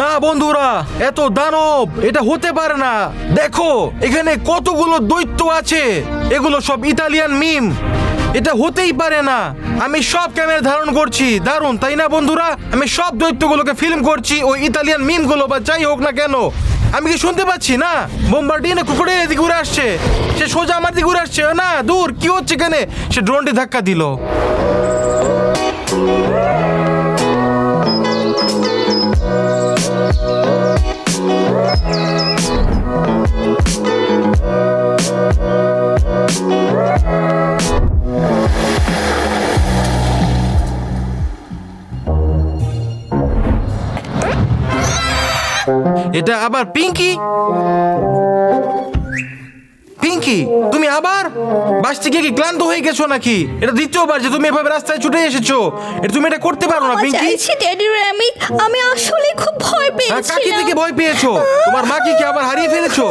না বন্ধুরা, এত দানব, এটা হতে পারে না। দেখো, এখানে কতগুলো দৈত্য আছে। এগুলো সব ইতালিয়ান মিম। এটা হতেই পারে না। আমি সব ক্যামেরা ধারণ করছি। দারুণ, তাই না বন্ধুরা? আমি সব দৈত্যগুলোকে ফিল্ম করছি, ওই ইতালিয়ান মিমগুলো বা যাই হোক না কেন। আমি কি শুনতে পাচ্ছি, না? বোম্বার্ডিনে কুকুরে এদিকে ঘুরে আসছে। সে সোজা আমার দিকে ঘুরে আসছে। না, দূর, কি হচ্ছে এখানে? সে ড্রোনটি ধাক্কা দিল। এটা আবার পিঙ্কি? পিঙ্কি তুমি আবার? বাস থেকে কি ক্লান্ত হয়ে গেছো নাকি? এটা দ্বিতীয়বার যে তুমি এভাবে রাস্তায় ছুটে এসেছ। এটা তুমি এটা করতে পারো না পিঙ্কি। চাইছি ড্যাডি র্যামিক আমি আসলে খুব ভয় হ্যাঁ, কাকি থেকে ভয় পেয়েছ? তোমার মাকে কি আবার হারিয়ে ফেলেছো?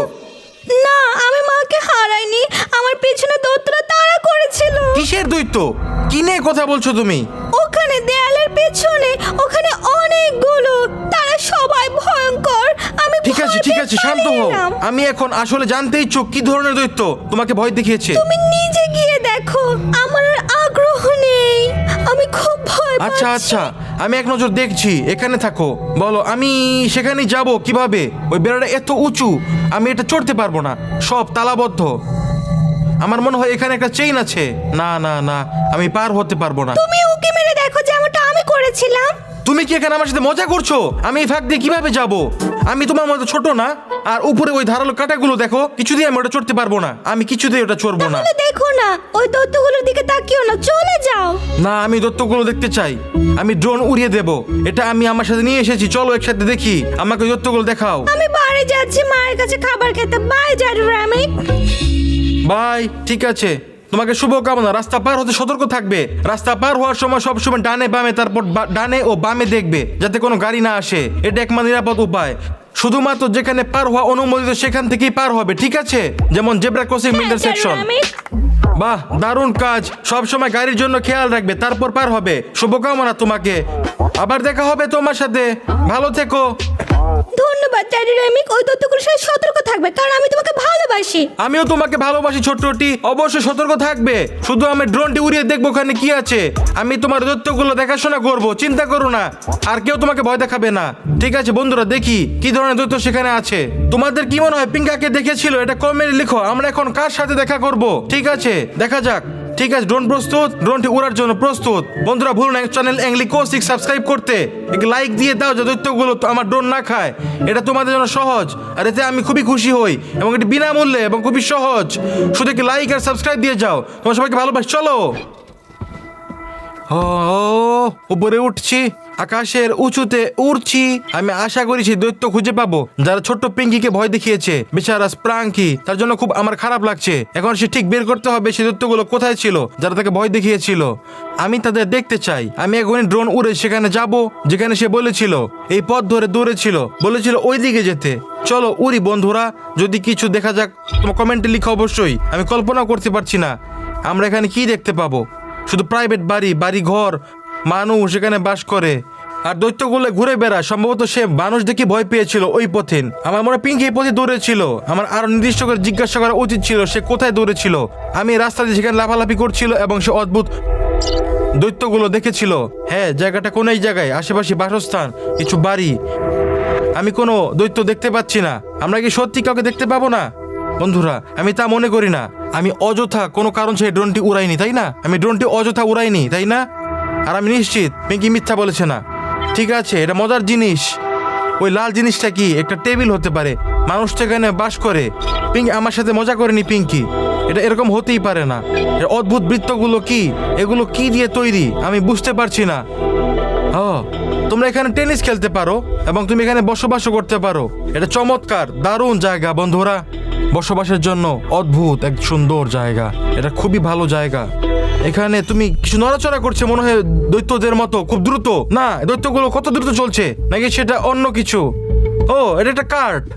না আমি মাকে হারাইনি। আমার পেছনে দোতরা তাড়া করেছিল। কিসের দৈত্য? কি নিয়ে কথা বলছো তুমি? ওখানে দেয়ালের পেছনে ওখানে অনেকগুলো আমি ঠিক আছে ঠিক আছে শান্ত হও। আমি এখন আসলে জানতে ইচ্ছুক কি ধরনের দৈত্য তোমাকে ভয় দেখিয়েছে। তুমি নিজে গিয়ে দেখো আমার আগ্রহ নেই। আমি খুব ভয় আচ্ছা আচ্ছা আমি এক নজর দেখছি এখানে থাকো। বলো আমি সেখানে যাব কীভাবে? ওই বেড়াটা এত উঁচু আমি এটা চড়তে পারব না। সব তালাবদ্ধ। আমার মনে হয় এখানে একটা চেইন আছে। না না না আমি পার হতে পারব না। তুমি ওকে মেরে দেখো যেমনটা আমি করেছিলাম। তুমি কি এখানে আমার সাথে মজা করছ? আমি এই ফাঁক দিয়ে কীভাবে যাব? আমি তোমার মতো ছোট না আর উপরে ওই ধারালো কাটাগুলো দেখো কিছু দিয়ে আমি ওটা চড়তে পারব না। আমি কিছুতেই ওটা চড়বো না। তাহলে দেখো না ওই দত্তগুলোর দিকে তাকিও না চলে যাও। না আমি দত্তগুলো দেখতে চাই। আমি ড্রোন উড়িয়ে দেব। এটা আমি আমার সাথে নিয়ে এসেছি। চলো একসাথে দেখি। আমাকে ওই দত্তগুলো দেখাও। আমি বাড়ি যাচ্ছি মায়ের কাছে খাবার খেতে। বাই ড্যাডি র্যামিক বাই ঠিক আছে। তোমাকে শুভকামনা। রাস্তা পার হতে সতর্ক থাকবে। রাস্তা পার হওয়ার সময় সবসময় ডানে বামে তারপর ডানে ও বামে দেখবে যাতে কোনো গাড়ি না আসে। এটা একমাত্র নিরাপদ উপায়। শুধুমাত্র যেখানে পার হওয়া অনুমোদিত সেখান থেকেই পার হবে ঠিক আছে? যেমন জেব্রা ক্রসিং সেকশন। বাহ দারুণ কাজ। সব সময় গাড়ির জন্য খেয়াল রাখবে তারপর পার হবে। শুভকামনা তোমাকে। আবার দেখা হবে তোমার সাথে। ভালো থেকো। ধন্যবাদ, ড্যাডি র্যামিক ওই দত্তগুলোর সাথে সতর্ক থাকবে, কারণ আমি তোমাকে ভালোবাসি। আমিও তোমাকে ভালোবাসি ছোট্টটি অবশ্যই সতর্ক থাকবে। শুধু আমি ড্রোনটি উড়িয়ে দেখব ওখানে কি আছে। আমি তোমার দত্তগুলো দেখাশোনা করব, চিন্তা করো না। আর কেউ তোমাকে ভয় দেখাবে না। ঠিক আছে, বন্ধুরা, দেখি কি ধরনের দৈত্য সেখানে আছে। তোমাদের কি মনে হয়, পিঙ্কাকে দেখেছিল? এটা কমেন্টে লিখো আমরা এখন কার সাথে দেখা করব? ঠিক আছে, দেখা যাক। ঠিক আছে ড্রোন প্রস্তুত ড্রোনটি উড়ার জন্য প্রস্তুত। বন্ধুরা ভুলুন না চ্যানেল অ্যাংলি কোসিক সাবস্ক্রাইব করতে। একটি লাইক দিয়ে দাও যে দৈত্যগুলো আমার ড্রোন না খায়। এটা তোমাদের জন্য সহজ, আর এতে আমি খুবই খুশি হই, এবং এটি বিনামূল্যে এবং খুবই সহজ। শুধু একটি লাইক আর সাবস্ক্রাইব দিয়ে যাও, তোমার সবাইকে ভালোবাসি, চলো। ও, উপরে উঠছি। আকাশের উঁচুতে উড়ছি। আমি আশা করি সেই দৈত্য খুঁজে পাবো। যারা ছোট্ট পিঙ্কিকে ভয় দেখিয়েছে, বেচারা স্প্রাঙ্কি, তার জন্য খুব আমার খারাপ লাগছে। এখন সে ঠিক বের করতে হবে সেই দৈত্যগুলো কোথায় ছিল, যারা তাকে ভয় দেখিয়েছিল। আমি তাদের দেখতে চাই। আমি এখনই ড্রোন উড়ে সেখানে যাব, যেখানে সে বলেছিল, এই পথ ধরে দৌড়েছিল বলেছিল ওই দিকে যেতে। চলো উড়ি বন্ধুরা, যদি কিছু দেখা যাক, তোমার কমেন্টে লিখো অবশ্যই। আমি কল্পনাও করতে পারছি না। আমরা এখানে কি দেখতে পাবো? শুধু প্রাইভেট বাড়ি বাড়ি ঘর মানুষ এখানে বাস করে। আর দৈত্যগুলো ঘুরে বেড়ায়। সম্ভবত সে মানুষ দেখে ভয় পেয়েছিল ওই পথে আমার মনে পিঙ্কি এই পথে দৌড়েছিল। আমার আরও নির্দিষ্ট করে জিজ্ঞাসা করা উচিত ছিল, সে কোথায় দৌড়েছিল? আমি রাস্তা দিয়ে সেখানে লাফালাফি করছিল এবং সে অদ্ভুত দৈত্যগুলো দেখেছিল। হ্যাঁ জায়গাটা কোন এই জায়গায়? আশেপাশে বাসস্থান, কিছু বাড়ি। আমি কোনো দৈত্য দেখতে পাচ্ছি না। আমরা কি সত্যি কাউকে দেখতে পাবো না? বন্ধুরা, আমি তা মনে করি না। আমি অযথা কোনো কারণ সেই ড্রোনটি উড়াইনি, তাই না? আমি ড্রোনটি অযথা উড়াইনি, তাই না? আর আমি নিশ্চিত পিঙ্কি মিথ্যা বলেছে না। ঠিক আছে, এটা মজার জিনিস। ওই লাল জিনিসটা কি? একটা টেবিল হতে পারে। মানুষ তো এখানে বাস করে। পিঙ্কি, আমার সাথে মজা করেনি পিঙ্কি। এটা এরকম হতেই পারে না। অদ্ভুত বৃত্তগুলো কি? এগুলো কি দিয়ে তৈরি? আমি বুঝতে পারছি না। ও তোমরা এখানে টেনিস খেলতে পারো এবং তুমি এখানে বসবাসও করতে পারো। এটা চমৎকার, দারুণ জায়গা বন্ধুরা। বসবাসের জন্য অদ্ভুত এক সুন্দর জায়গা। এটা খুবই ভালো জায়গা। এখানে তুমি কিছু নড়াচড়া করছে, মনে হয় দৈত্যদের মতো, খুব দ্রুত। না, দৈত্যগুলো কত দ্রুত চলছে? নাকি সেটা অন্য কিছু? ও, এটা একটা কার্ড।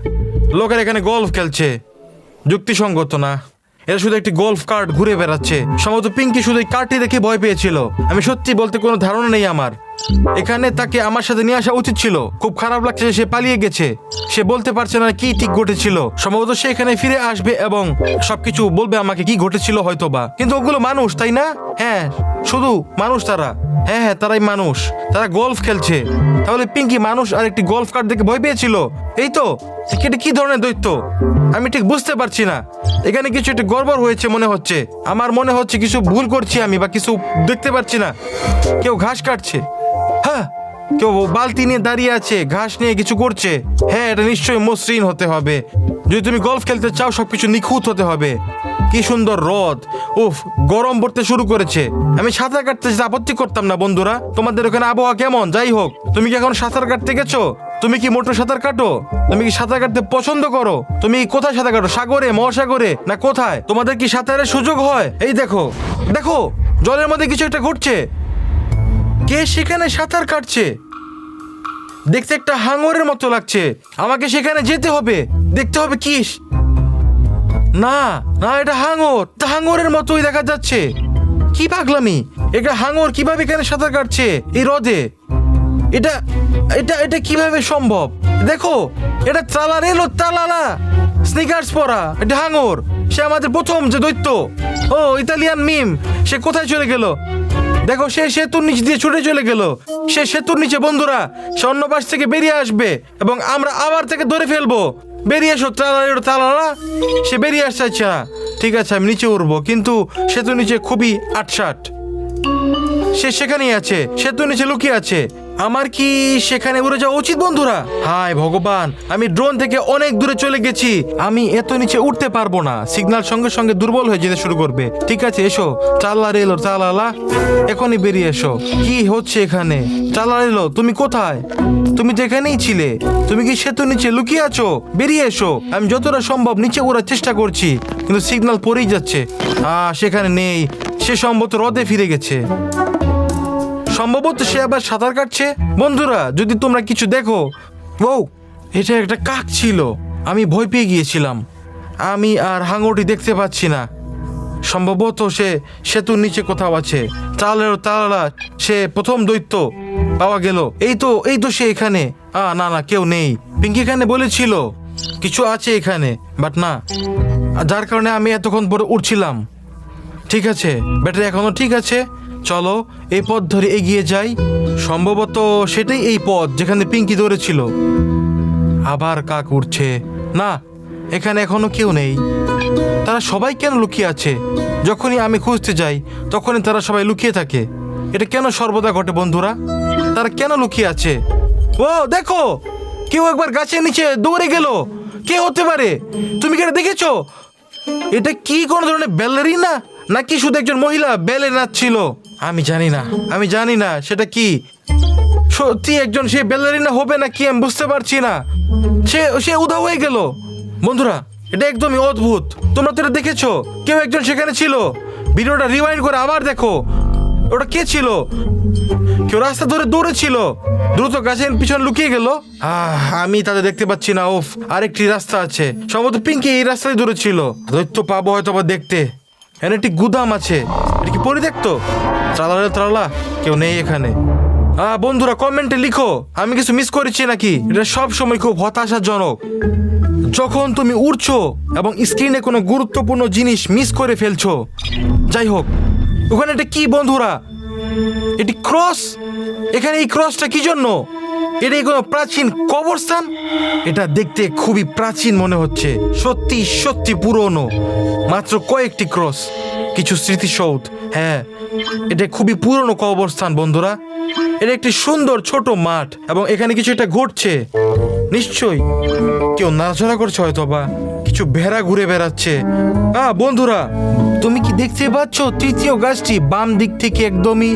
লোকের এখানে গল্ফ খেলছে। যুক্তিসঙ্গত না। এরা শুধু একটি গল্ফ কার্ড ঘুরে বেড়াচ্ছে। সম্ভবত পিঙ্কি শুধু এই কার্টটি দেখে ভয় পেয়েছিল। আমি সত্যি বলতে কোনো ধারণা নেই আমার। এখানে তাকে আমার সাথে নিয়ে আসা উচিত ছিল। খুব খারাপ লাগছে সে পালিয়ে গেছে। সে বলতে পারছে না কি ঠিক ঘটেছিল। সম্ভবত সে এখানে ফিরে আসবে এবং সবকিছু বলবে আমাকে কি ঘটেছিল হয়তোবা। কিন্তু ওগুলো মানুষ, তাই না? হ্যাঁ শুধু মানুষ তারা। হ্যাঁ হ্যাঁ তারাই মানুষ। তারা গলফ খেলছে। তাহলে পিঙ্কি মানুষ আর একটি গলফ কার্ড দেখে ভয় পেয়েছিল? এই তো এটা কি ধরনের দৈত্য? আমি ঠিক বুঝতে পারছি না। এখানে কিছু একটা গড়বড় হয়েছে মনে হচ্ছে। আমার মনে হচ্ছে কিছু ভুল করছি আমি বা কিছু দেখতে পাচ্ছি না। কেউ ঘাস কাটছে। হ্যাঁ কেউ বালতি নিয়ে দাঁড়িয়ে আছে, ঘাস নিয়ে কিছু করছে। হ্যাঁ এটা নিশ্চয়ই মসৃণ হতে হবে। যদি তুমি গলফ খেলতে চাও, সবকিছু নিখুঁত হতে হবে। কি সুন্দর রদ উফ, গরম পড়তে শুরু করেছে। আমি সাঁতার কাটতে আপত্তি করতাম না, বন্ধুরা। তোমাদের ওখানে আবহাওয়া কেমন? যাই হোক, তুমি কি এখন সাঁতার কাটতে গেছো? তুমি কি মোটর সাঁতার কাটো? তুমি কি সাঁতার কাটতে পছন্দ করো? তুমি কোথায় সাঁতার কাটো? সাগরে, মহাসাগরে, না কোথায়? তোমাদের কি সাঁতারের সুযোগ হয়? এই দেখো দেখো, জলের মধ্যে কিছু একটা ঘটছে কে সেখানে সাঁতার কাটছে? দেখতে একটা হাঙরের মতো লাগছে। আমাকে সেখানে যেতে হবে। দেখতে হবে কি? না না, এটা হাঙর। হাঙরের মতোই দেখা যাচ্ছে। কি পাগলামি? এটা হাঙর কীভাবে এখানে সাঁতার কাটছে? এই হ্রদে। এটা এটা এটা কীভাবে সম্ভব? দেখো, এটা চালা এলো তালালা স্নিকার্স পরা। এটা হাঙর। সে আমাদের প্রথম যে দৈত্য। ও, ইতালিয়ান মিম। সে কোথায় চলে গেল? দেখো, সে সেতুর নিচ দিয়ে ছুটে চলে গেল। সে সেতুর নিচে, বন্ধুরা সে অন্য পাশ থেকে বেরিয়ে আসবে এবং আমরা আবার তাকে ধরে ফেলব। বেরিয়ে এসো তালা তালাড়া সে বেরিয়ে আসতে চাইছে না ঠিক আছে, আমি নিচে উঠবো। কিন্তু সেতুর নিচে খুবই আটসাট সে সেখানেই আছে, সেতুর নিচে লুকিয়ে আছে। আমার কি সেখানে উড়ে যাওয়া উচিত, বন্ধুরা? হায় ভগবান, আমি ড্রোন থেকে অনেক দূরে চলে গেছি। আমি এত নিচে উঠতে পারব না। সিগনাল সঙ্গে সঙ্গে দুর্বল হয়ে যেতে শুরু করবে। ঠিক আছে, এসো। চাল্লা রেলো চালালা এখনই বেরিয়ে এসো। কি হচ্ছে এখানে? চাল্লা রেলো তুমি কোথায়? তুমি তো এখানেই ছিলে। তুমি কি সেতু নিচে লুকিয়ে আছো? বেরিয়ে এসো। আমি যতটা সম্ভব নিচে উড়ার চেষ্টা করছি, কিন্তু সিগনাল পড়েই যাচ্ছে। আহ, সেখানে নেই। সে সম্ভবত হ্রদে ফিরে গেছে। সম্ভবত সে আবার সাঁতার কাটছে। বন্ধুরা, যদি তোমরা কিছু দেখো ও এটা একটা কাক ছিল। আমি ভয় পেয়ে গিয়েছিলাম। আমি আর হাঙরটি দেখতে পাচ্ছি না। সম্ভবত সে সেতুর নিচে কোথাও আছে। চালের তালা সে প্রথম দৈত্য পাওয়া গেল। এই তো এই তো সে এখানে। আ, না না, কেউ নেই। পিঙ্কি এখানে বলেছিল, কিছু আছে এখানে বাট না। যার কারণে আমি এতক্ষণ পরে উঠছিলাম। ঠিক আছে, ব্যাটারি এখনও ঠিক আছে। চলো, এই পথ ধরে এগিয়ে যাই। সম্ভবত সেটাই এই পথ যেখানে পিঙ্কি ধরেছিল আবার কাক উঠছে না, এখানে এখনও কেউ নেই। তারা সবাই কেন লুকিয়ে আছে? যখনই আমি খুঁজতে যাই, তখনই তারা সবাই লুকিয়ে থাকে। এটা কেন সর্বদা ঘটে, বন্ধুরা? তারা কেন লুকিয়ে আছে? ও, দেখো! কেউ একবার গাছের নিচে দৌড়ে গেল। কে হতে পারে? তুমি কি এটা দেখেছ? এটা কি কোনো ধরনের ব্যালেরিনা নাকি শুধু একজন মহিলা ব্যালে নাচছিল? আমি জানি না। আমি জানি না, সেটা কি? সত্যি একজন সে ব্যালেরিনা হবে না কি আমি বুঝতে পারছি না। সে সে উধাও হয়ে গেল। বন্ধুরা, এটা একদমই অদ্ভুত। তোমরা তো এটা দেখেছ? কেউ একজন সেখানে ছিল। ভিডিওটা রিওয়াইন্ড করে আবার দেখো। ওটা কে ছিল? কেউ রাস্তা ধরে দৌড়েছিল দ্রুত গাছের পিছন লুকিয়ে গেল। আমি তাদের দেখতে পাচ্ছি না ওফ আরেকটি রাস্তা আছে। সম্ভবত পিঙ্কি এই রাস্তায় দৌড়েছিল দৈত্য পাবো হয়তো আবার দেখতে। এখানে একটি গুদাম আছে। এটা কি পরিত্যক্ত? ত্রালা ত্রালা, কেউ নেই এখানে। বন্ধুরা কমেন্টে লিখো, আমি কিছু মিস করেছি নাকি? এটা সব সময় খুব হতাশাজনক। যখন তুমি উড়ছো এবং স্ক্রিনে কোনো গুরুত্বপূর্ণ জিনিস মিস করে ফেলছো, যাই হোক, ওখানে এটা কি বন্ধুরা? এটি ক্রস এখানে এই ক্রসটা কি জন্য? এটা কি কোনো প্রাচীন কবরস্থান? এটা দেখতে খুবই প্রাচীন মনে হচ্ছে। সত্যি সত্যি পুরনো। মাত্র কয়েকটি ক্রস, কিছু স্মৃতিসৌধ। হ্যাঁ এটা খুবই পুরনো কবরস্থান বন্ধুরা। এটা একটি সুন্দর ছোট মাঠ এবং এখানে কিছু এটা ঘটছে। নিশ্চয়ই কেউ নাড়াচড়া করছে হয়তো বা কিছু ভেড়া ঘুরে বেড়াচ্ছে। হ্যাঁ বন্ধুরা তুমি কি দেখতে পাচ্ছ? তৃতীয় গাছটি বাম দিক থেকে একদমই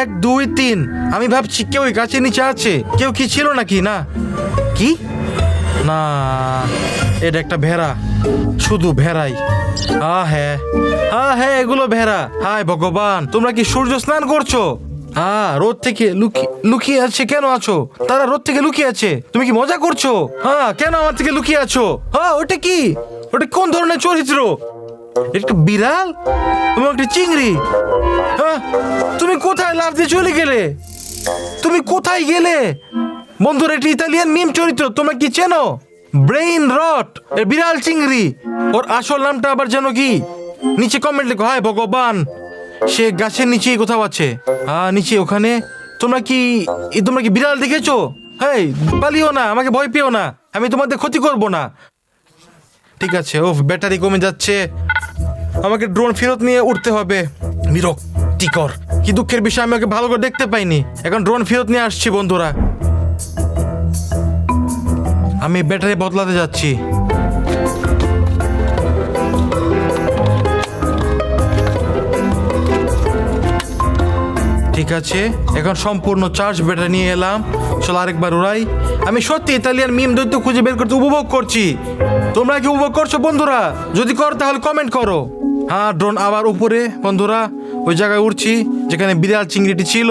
এক, দুই, তিন। আমি ভাবছি কেউ গাছের নিচে আছে? কেউ কি ছিল নাকি? না। কি? না, এটা একটা ভেড়া। শুধু ভেড়াই। আ হ্যাঁ। আ হ্যাঁ এগুলো ভেড়া। হায় ভগবান, তোমরা কি সূর্য স্নান করছ? হ্যাঁ রোদ থেকে লুকিয়ে লুকিয়ে আছে, কেন আছো? তারা রোদ থেকে লুকিয়ে আছে। তুমি কি মজা করছ? হ্যাঁ কেন আমার থেকে লুকিয়ে আছো? হ্যাঁ ওটা কি? ওটা কোন ধরনের চরিত্র? একটা বিড়াল? এবং একটা চিংড়ি। হ্যাঁ? তুমি কোথায় লাফ দিয়ে চলে গেলে? তুমি কোথায় গেলে? বন্ধুরা, এটি ইতালিয়ান মিম চরিত্র। তোমরা কি চেনো? ব্রেইন রট, এর বিড়াল চিংড়ি। ওর আসল নামটা আবার যেন কি? নিচে কমেন্ট লেখো। হায় ভগবান, সে গাছের নিচেই কোথাও আছে। হ্যাঁ নিচে ওখানে। তোমরা কি তোমরা কি বিড়াল দেখেছ? হেই, পালিও না, আমাকে ভয় পেও না। আমি তোমাদের ক্ষতি করব না। ঠিক আছে ও ব্যাটারি কমে যাচ্ছে। আমাকে ড্রোন ফেরত নিয়ে উঠতে হবে। বিরক্তিকর। কি দুঃখের বিষয়, আমি ওকে ভালো করে দেখতে পাইনি। এখন ড্রোন ফেরত নিয়ে আসছি, বন্ধুরা। আমি ব্যাটারি বদলাতে যাচ্ছি। ঠিক আছে? এখন সম্পূর্ণ চার্জ ব্যাটারি নিয়ে এলাম। চলো আরেকবার উড়াই। আমি সত্যি ইতালিয়ান মিম দৈত্য খুঁজে বের করতে উপভোগ করছি। তোমরা কি উপভোগ করছ, বন্ধুরা? যদি করো, তাহলে কমেন্ট করো। হ্যাঁ ড্রোন আবার উপরে, বন্ধুরা। ওই জায়গায় উঠছি যেখানে বিড়াল চিংড়িটি ছিল।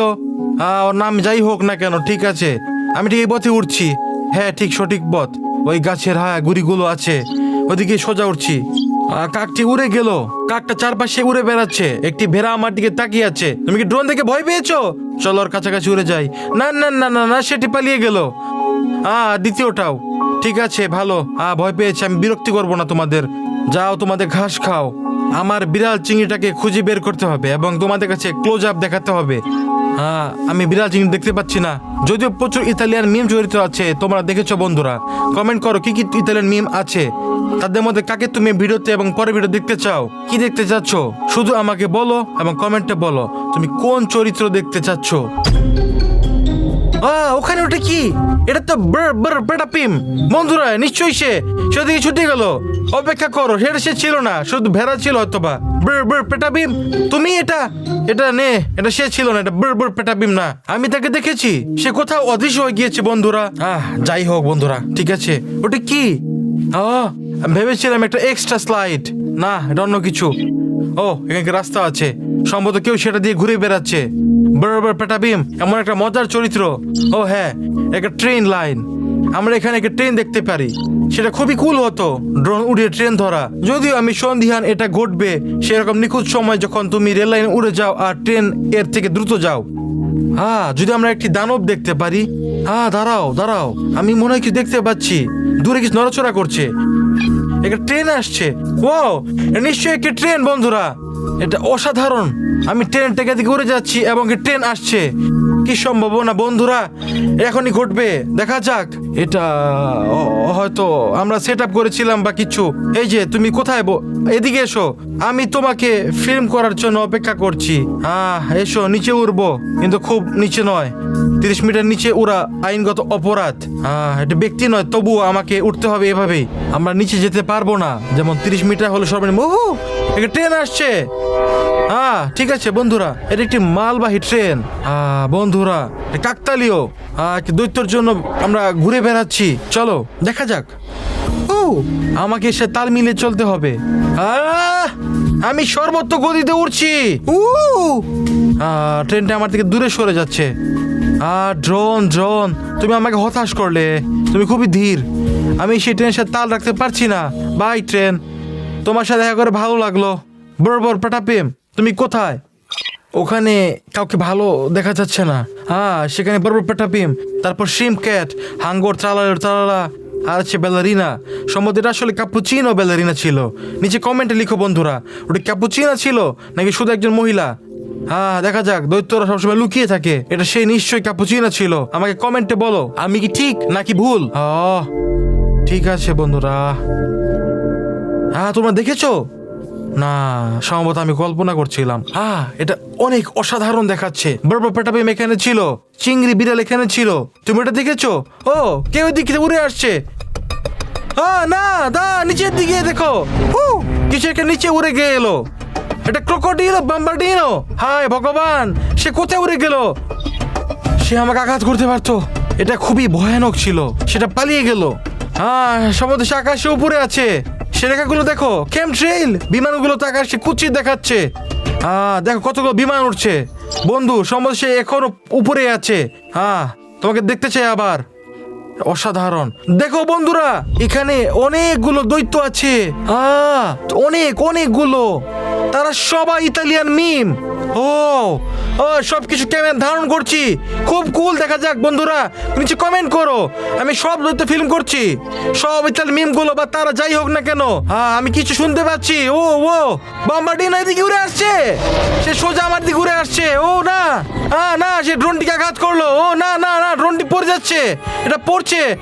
হ্যাঁ ওর নাম যাই হোক না কেন, ঠিক আছে। আমি ঠিক এই পথে উঠছি হ্যাঁ ঠিক সঠিক পথ। ওই গাছের হ্যাঁ গুড়িগুলো আছে। ওদিকে সোজা উঠছি কাকটি উড়ে গেল। কাকটা চারপাশে উড়ে বেড়াচ্ছে। একটি ভেড়া আমার দিকে তাকিয়ে আছে। তুমি কি ড্রোন দেখে ভয় পেয়েছ? চলো ওর কাছাকাছি উড়ে যাই। না না না না না, সেটি পালিয়ে গেল। আহ, দ্বিতীয়টাও। ঠিক আছে, ভালো। আহ, ভয় পেয়েছে, আমি বিরক্তি করব না তোমাদের। যাও, তোমাদের ঘাস খাও। আমার বিড়াল চিংড়িটাকে খুঁজে বের করতে হবে এবং তোমাদের কাছে ক্লোজ আপ দেখাতে হবে। হ্যাঁ আমি বিড়াল চিংড়ি দেখতে পাচ্ছি না। যদিও প্রচুর ইতালিয়ান মিম জড়িত আছে, তোমরা দেখেছ বন্ধুরা। কমেন্ট করো কি কি ইতালিয়ান মিম আছে। তাদের মধ্যে কাকে তুমি ভিডিওতে এবং পরে ভিডিও দেখতে চাও? কি দেখতে চাচ্ছ? শুধু আমাকে বলো এবং কমেন্টে বলো তুমি কোন চরিত্র দেখতে চাচ্ছ? আহ, ওখানে ওটা কি? এটা তো পিম। বন্ধুরা নিশ্চয়ই সে। সেদিকে ছুটে গেল। অপেক্ষা করো সেটা সে ছিল না শুধু ভেড়া ছিল হয়তো বা পেটা পিম তুমি এটা? এটা নে এটা সে ছিল না এটা ব্র ব্র পেটা পিম না। আমি তাকে দেখেছি। সে কোথাও অদৃশ্য হয়ে গিয়েছে বন্ধুরা। আহ যাই হোক বন্ধুরা ঠিক আছে। ওটা কি? আহ ভেবেছিলাম একটা এক্সট্রা স্লাইড না, এটা অন্য কিছু। ও, এখানে রাস্তা আছে? সম্ভবত কেউ সেটা দিয়ে ঘুরে বেড়াচ্ছে। বরাবর পেটাবিম এমন একটা মজার চরিত্র। ও হ্যাঁ একটা ট্রেন লাইন আমরা এখানে একটা ট্রেন দেখতে পারি। সেটা খুবই কুল হতো। ড্রোন উড়িয়ে ট্রেন ধরা। যদিও আমি সন্ধিহান এটা ঘটবে সেরকম নিখুঁত সময় যখন তুমি রেল লাইনে উড়ে যাও আর ট্রেন এর থেকে দ্রুত যাও। হ্যাঁ যদি আমরা একটি দানব দেখতে পারি। হ্যাঁ দাঁড়াও দাঁড়াও। আমি মনে হয় কিছু দেখতে পাচ্ছি। দূরে কিছু নড়াচড়া করছে। একটা ট্রেন আসছে। ও নিশ্চয়ই একটি ট্রেন, বন্ধুরা। এটা অসাধারণ। আমি ট্রেনটাকে দিকে উড়ে যাচ্ছি এবং ট্রেন আসছে। কি সম্ভাবনা বন্ধুরা, এখনই ঘটবে। দেখা যাক। এটা হয়তো আমরা সেট আপ করেছিলাম বা কিছু। এই যে, তুমি কোথায় এদিকে এসো। আমি তোমাকে ফিল্ম করার জন্য অপেক্ষা করছি। হ্যাঁ এসো, নিচে উঠবো কিন্তু খুব নিচে নয়। তিরিশ মিটার নিচে উড়া আইনগত অপরাধ। হ্যাঁ এটা ব্যক্তি নয়, তবুও আমাকে উঠতে হবে এভাবেই। আমরা নিচে যেতে পারব না। যেমন তিরিশ মিটার হলে সর্বনিম্ন। ওহো একটা ট্রেন আসছে। হ্যাঁ ঠিক আছে, বন্ধুরা, এটা একটি মালবাহী ট্রেন। হ্যাঁ বন্ধুরা কাকতালীয় দৈত্যর জন্য আমরা ঘুরে বেড়াচ্ছি। চলো, দেখা যাক। ও, আমাকে সে তাল মিলিয়ে চলতে হবে। আমি সর্বত্র গতিতে উঠছি উ ট্রেনটা আমার থেকে দূরে সরে যাচ্ছে। আহ, ড্রোন ড্রোন, তুমি আমাকে হতাশ করলে। তুমি খুবই ধীর। আমি সেই ট্রেনের সাথে তাল রাখতে পারছি না। Bye, train. তোমার সাথে দেখা করে ভালো লাগল। বড় বরাবর পেটাপিম তুমি কোথায়? ওখানে কাউকে ভালো দেখা যাচ্ছে না। হ্যাঁ সেখানে বরাবর পেটাপিম, তারপর শিম ক্যাট হাঙ্গর ট্রালার ট্রালালা আর হচ্ছে বেলারিনা সম্ভবত এটা আসলে ক্যাপুচিনো বেলারিনা ছিল। নিচে কমেন্টে লিখো বন্ধুরা, ওটা ক্যাপুচিনা ছিল নাকি শুধু একজন মহিলা? হ্যাঁ দেখা যাক, দৈত্যরা সবসময় লুকিয়ে থাকে। এটা সেই নিশ্চয়ই ক্যাপুচিনা ছিল। আমাকে কমেন্টে বলো, আমি কি ঠিক নাকি ভুল? ঠিক আছে বন্ধুরা। হ্যাঁ তোমরা দেখেছ? না, সম্ভবত আমি কল্পনা করছিলাম। হ্যাঁ এটা অনেক অসাধারণ দেখাচ্ছে। বড় পেটাপিম এখানে ছিল। চিংড়ি বিড়াল এখানে ছিল। তুমি এটা দেখেছ? ও, কেউ দিকে উড়ে আসছে। না, দা, নিচের দিকে দেখো। কিছু একটা নিচে উড়ে গিয়ে এলো এটা ক্রোকোডিলো বাম্বার্ডিনো। হায় ভগবান, সে কোথায় উড়ে গেল? সে আমাকে আঘাত করতে পারতো। এটা খুবই ভয়ানক ছিল। সেটা পালিয়ে গেল। হ্যাঁ সম্ভবত সে আকাশে উপরে আছে। সে রেখাগুলো দেখো। কেম ট্রেইল বিমানগুলো তো আকাশে কুচি দেখাচ্ছে। হ্যাঁ দেখো কতগুলো বিমান উঠছে বন্ধু, সম্ভবত সে এখনও উপরে আছে। হ্যাঁ তোমাকে দেখতে চাই আবার। অসাধারণ। দেখো বন্ধুরা, এখানে অনেকগুলো দৈত্য আছে। অনেক, অনেকগুলো। তারা সবাই ইতালিয়ান মিম। ও ও সব কিছু ক্যামেরা ধারণ করছি। খুব কুল দেখা যাক বন্ধুরা। নিচে কমেন্ট করো। আমি সব দৈত্য ফিল্ম করছি। সব ইতাল মিমগুলো বা তারা যাই হোক না কেন। হ্যাঁ আমি কিছু শুনতে পাচ্ছি। ও ও বাম্বারটি না এদিকে উড়ে আসছে। সে সোজা আমার দিকে উড়ে আসছে। ও, না হ্যাঁ না, সে ড্রোনটিকে আঘাত করল। ও, না না না ড্রোনটি পড়ে যাচ্ছে। এটা পড়ছে।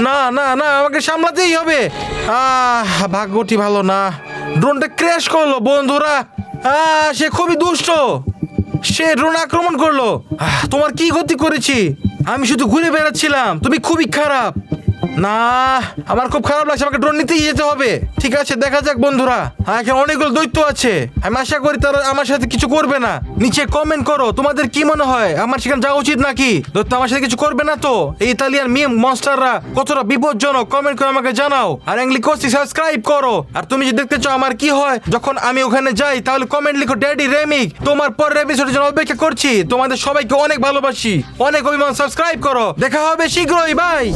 না না না, আমাকে সামলাতেই হবে। আহ, ভাগ্যটি ভালো না। ড্রোনটা ক্র্যাশ করল, বন্ধুরা। সে খুবই দুষ্ট। সে ড্রোন আক্রমণ করল। তোমার কি গতি করেছি? আমি শুধু ঘুরে বেড়াচ্ছিলাম। তুমি খুবই খারাপ। না আমার খুব খারাপ লাগছে আমাকে ড্রোন নিতেই যেতে হবে। ঠিক আছে দেখা যাক বন্ধুরা। হ্যাঁ, এখানে অনেকগুলো দৈত্য আছে। আমি আশা করি তারা আমার সাথে কিছু করবে না। নিচে কমেন্ট করো তোমাদের কি মনে হয়? আমার সেখানে যাওয়া উচিত নাকি? দৈত্য আমার সাথে কিছু করবে না তো? এই ইতালিয়ান মিম মনস্টাররা কতটা বিপজ্জনক কমেন্ট করে আমাকে জানাও। আর অ্যাংলি কোসি সাবস্ক্রাইব করো। আর তুমি যদি দেখতে চাও আমার কি হয় যখন আমি ওখানে যাই তাহলে কমেন্ট লিখো ড্যাডি রেমিক তোমার পরের এপিসোডের জন্য অপেক্ষা করছি। তোমাদের সবাইকে অনেক ভালোবাসি। অনেক অভিমান সাবস্ক্রাইব করো। দেখা হবে শীঘ্রই বাই